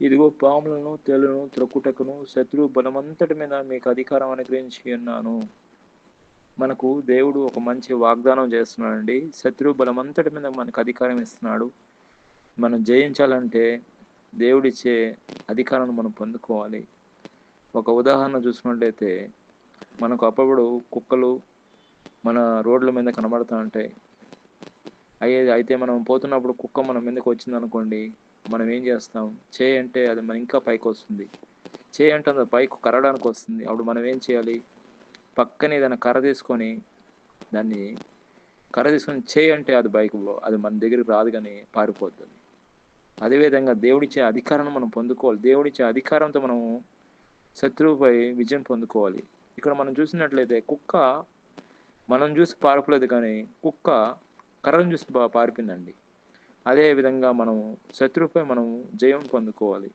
ఇదిగో పాములను తెలను త్రొక్కుటకును శత్రు బలమంతటి మీద మీకు అధికారం అనుగ్రహించి ఉన్నాను. మనకు దేవుడు ఒక మంచి వాగ్దానం చేస్తున్నాడండి. శత్రు బలమంతటి మీద మనకు అధికారం ఇస్తున్నాడు. మనం జయించాలంటే దేవుడిచ్చే అధికారాన్ని మనం పొందుకోవాలి. ఒక ఉదాహరణ చూసుకున్నట్లయితే మనకు అప్పుడు కుక్కలు మన రోడ్ల మీద కనబడుతూ ఉంటాయి అయ్యేది అయితే మనం పోతున్నప్పుడు కుక్క మన మీదకి వచ్చింది అనుకోండి మనం ఏం చేస్తాం? చేయి అంటే అది మన ఇంకా పైకి వస్తుంది. చేయి అంటే అది పైకి కరడానికి వస్తుంది. అప్పుడు మనం ఏం చేయాలి? పక్కనే ఏదైనా కర్ర తీసుకొని దాన్ని కర్ర తీసుకొని చేయి అంటే అది బైక్ అది మన దగ్గరికి రాదు కానీ పారిపోతుంది. అదేవిధంగా దేవుడిచ్చే అధికారాన్ని మనం పొందుకోవాలి. దేవుడిచ్చే అధికారంతో మనం శత్రువుపై విజయం పొందుకోవాలి. ఇక్కడ మనం చూసినట్లయితే కుక్క మనం చూసి పారిపోలేదు కానీ కుక్క కర్రను చూసి పారిపోయిందండి. అదేవిధంగా మనం శత్రువుపై మనం జయం పొందుకోవాలి.